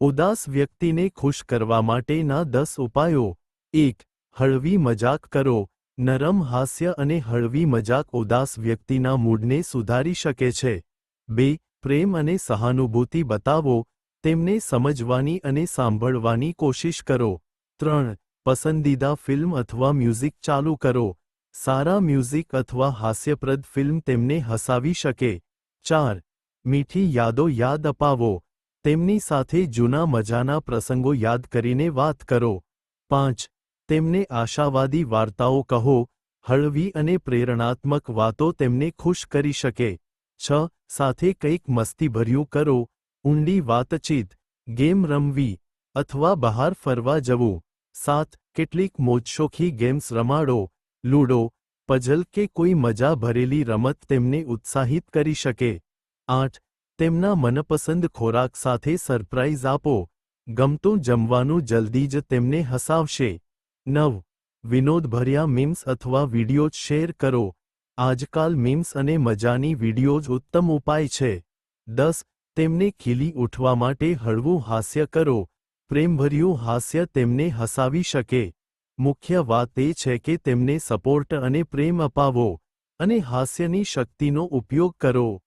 ઉદાસ વ્યક્તિને ખુશ કરવા માટેના દસ ઉપાયો. એક, હળવી મજાક કરો. નરમ હાસ્ય અને હળવી મજાક ઉદાસ વ્યક્તિના મૂડને સુધારી શકે છે. બે, પ્રેમ અને સહાનુભૂતિ બતાવો. તેમને સમજવાની અને સાંભળવાની કોશિશ કરો. ત્રણ, પસંદીદા ફિલ્મ અથવા મ્યુઝિક ચાલુ કરો. સારા મ્યુઝિક અથવા હાસ્યપ્રદ ફિલ્મ તેમને હસાવી શકે. ચાર, મીઠી યાદો યાદ અપાવો. તેમની સાથે જૂના મજાના પ્રસંગો યાદ કરીને વાત કરો. પાંચ, તેમને આશાવાદી વાર્તાઓ કહો, હળવી અને પ્રેરણાત્મક વાતો તેમને ખુશ કરી શકે. છ, સાથે કંઈક મસ્તીભર્યું કરો, ઊંડી વાતચીત, ગેમ રમવી, અથવા બહાર ફરવા જવું. સાત, કેટલીક મોજશોખી ગેમ્સ રમાડો, લૂડો, પઝલ કે કોઈ મજા ભરેલી રમત તેમને ઉત્સાહિત કરી શકે. આઠ તેમના મનપસંદ ખોરાક સાથે સરપ્રાઇઝ આપો. ગમતું જમવાનું જલ્દી જ તેમને હસાવશે. નવ. વિનોદભર્યા મીમ્સ અથવા વિડિયો શેર કરો. આજકાલ મીમ્સ અને મજાની વિડિયોઝ ઉત્તમ ઉપાય છે. દસ. તેમને ખીલી ઉઠવા માટે હળવું હાસ્ય કરો. પ્રેમભર્યું હાસ્ય તેમને હસાવી શકે. મુખ્ય વાત એ છે કે તેમને સપોર્ટ અને પ્રેમ અપાવો અને હાસ્યની શક્તિનો ઉપયોગ કરો.